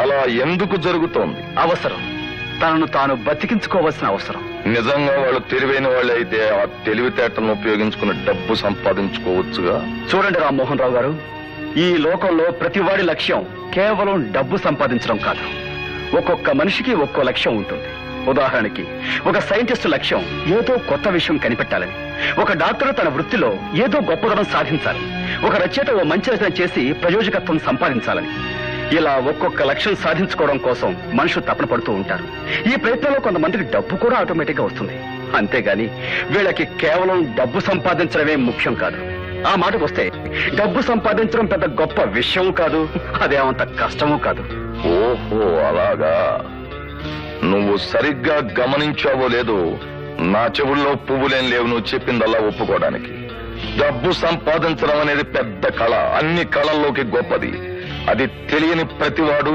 అలా ఎందుకు జరుగుతోంది? అవసరం. తనను తాను బతికించుకోవాల్సిన అవసరం. నిజంగా వాళ్ళు తెలివైన వాళ్ళు అయితే ఆ తెలివితేటలను ఉపయోగించుకుని డబ్బు సంపాదించుకోవచ్చుగా? చూడండి రామ్మోహన్ రావు గారు ఈ లోకంలో ప్రతివాడి లక్ష్యం కేవలం డబ్బు సంపాదించడం కాదు. ఒక్కొక్క మనిషికి ఒక్కో లక్ష్యం ఉంటుంది. ఉదాహరణకి ఒక సైంటిస్టు లక్ష్యం ఏదో కొత్త విషయం కనిపెట్టాలని. ఒక డాక్టర్ తన వృత్తిలో ఏదో గొప్పదనం సాధించాలి. ఒక రచయిత ఓ మంచి రచన చేసి ప్రయోజకత్వం సంపాదించాలని. ఇలా ఒక్కొక్క లక్ష్యం సాధించుకోవడం కోసం మనుషులు తపన పడుతూ ఉంటారు. ఈ ప్రయత్నంలో కొంతమందికి డబ్బు కూడా ఆటోమేటిక్గా వస్తుంది. అంతేగాని వీళ్ళకి కేవలం డబ్బు సంపాదించడమే ముఖ్యం కాదు. ఆ మాటకు వస్తే డబ్బు సంపాదించడం పెద్ద గొప్ప విషయం కాదు అదేమంత కష్టము కాదు. ఓహో అలాగా. నువ్వు సరిగ్గా గమనించావో లేదో నా చెవుల్లో పువ్వులేం లేవు నువ్వు చెప్పిందల్లా ఒప్పుకోవడానికి. డబ్బు సంపాదించడం అనేది పెద్ద కళ అన్ని కళల్లోకి గొప్పది. అది తెలియని ప్రతివాడు